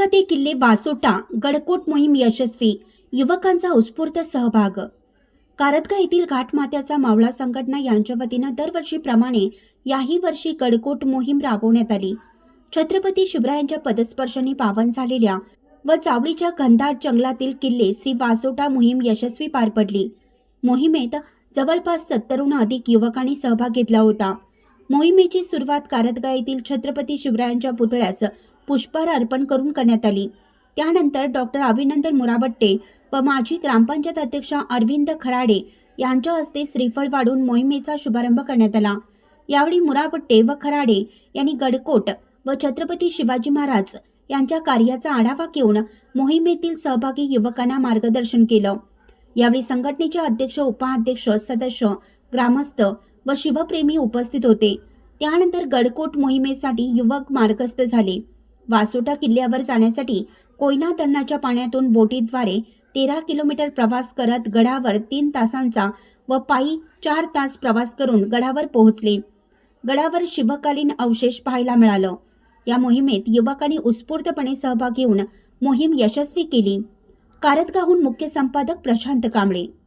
कारदगा किल्ले वासोटा गडकोट मोहीम यशस्वी युवकांचा उत्स्फूर्त सहभाग. कारतगा येथील घाटमात्याचा मावळा संघटना यांच्या वतीनं दरवर्षीप्रमाणे याही वर्षी गडकोट मोहीम राबवण्यात आली. छत्रपती शिवरायांच्या पदस्पर्शाने पावन झालेल्या व चावडीच्या घनदाट जंगलातील किल्ले श्री वासोटा मोहीम यशस्वी पार पडली. मोहिमेत जवळपास सत्तरहून अधिक युवकांनी सहभाग घेतला होता. मोहिमेची सुरुवात कारदगा येथील छत्रपती शिवरायांच्या पुतळ्यास पुष्पहार अर्पण करून करण्यात आली. त्यानंतर डॉक्टर अभिनंदन मुराबट्टे व माजी ग्रामपंचायत अध्यक्ष अरविंद खराडे यांच्या हस्ते श्रीफळ वाढून मोहिमेचा शुभारंभ करण्यात आला. यावेळी मुराबट्टे व खराडे यांनी गडकोट व छत्रपती शिवाजी महाराज यांच्या कार्याचा आढावा घेऊन मोहिमेतील सहभागी युवकांना मार्गदर्शन केलं. यावेळी संघटनेचे अध्यक्ष उपाध्यक्ष सदस्य ग्रामस्थ व शिवप्रेमी उपस्थित होते. त्यानंतर गडकोट मोहिमेसाठी युवक मार्गस्थ झाले. वासोटा किल्ल्यावर जाण्यासाठी कोयना धरणाच्या पाण्यातून बोटीद्वारे तेरा किलोमीटर प्रवास करत गडावर तीन तासांचा व पायी चार तास प्रवास करून गडावर पोहोचले. गडावर शिवकालीन अवशेष पाहायला मिळालं. या मोहिमेत युवकांनी उत्स्फूर्तपणे सहभाग घेऊन मोहीम यशस्वी केली. कारतगाहून मुख्य संपादक प्रशांत कांबळे.